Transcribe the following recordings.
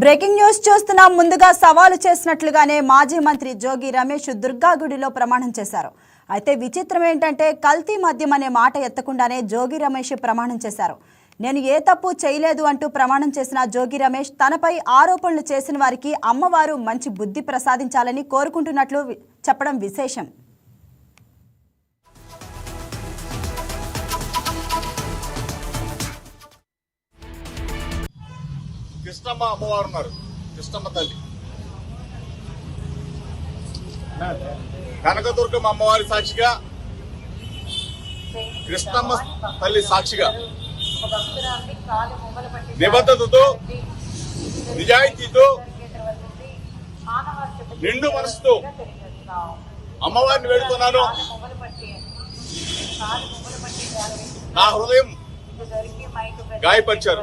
Breaking news చూస్తున్నాం. ముందుగా సవాలు చేసినట్లుగానే మాజీ మంత్రి జోగి రమేష్ దుర్గాగుడిలో ప్రమాణం చేశారు. అయితే విచిత్రం ఏంటంటే కల్తీ మద్యం అనే మాట ఎత్తకుండానే జోగి రమేష్ ప్రమాణం చేశారు. నేను ఏ తప్పు చేయలేదు అంటూ ప్రమాణం చేసిన జోగి రమేష్ తనపై ఆరోపణలు చేసిన వారికి అమ్మవారు మంచి బుద్ధి ప్రసాదించాలని కోరుకుంటున్నట్లు చెప్పడం విశేషం. కృష్ణమ్మ అమ్మవారు ఉన్నారు. కృష్ణమ్మ తల్లి. కనకదుర్గమ్మ అమ్మవారి సాక్షిగా కృష్ణమ్మ తల్లి సాక్షిగా నిబద్ధతతో నిజాయితీతో నిండు మనసుతో అమ్మవారిని వేడుతున్నాను. నా హృదయం గాయపరిచారు.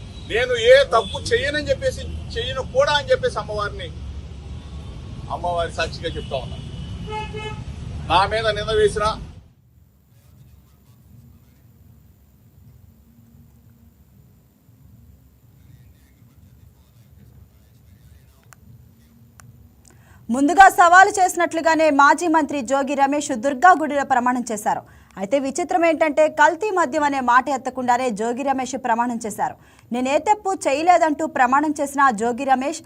నేను ఏ తప్పు చెయ్యనని చెప్పేసి చెయ్యను కూడా అని చెప్పేసి అమ్మవారిని అమ్మవారి సాక్షిగా చెప్తా ఉన్నా. నా మీద నింద వేసిన ముందుగా సవాలు చేసినట్లుగానే మాజీ మంత్రి జోగి రమేష్ దుర్గా గుడిలో ప్రమాణం చేశారు. అయితే విచిత్రం ఏంటంటే కల్తీ మద్యం అనే మాట ఎత్తకుండానే జోగి రమేష్ ప్రమాణం చేశారు. నేనే తప్పు చేయలేదంటూ ప్రమాణం చేసిన జోగి రమేష్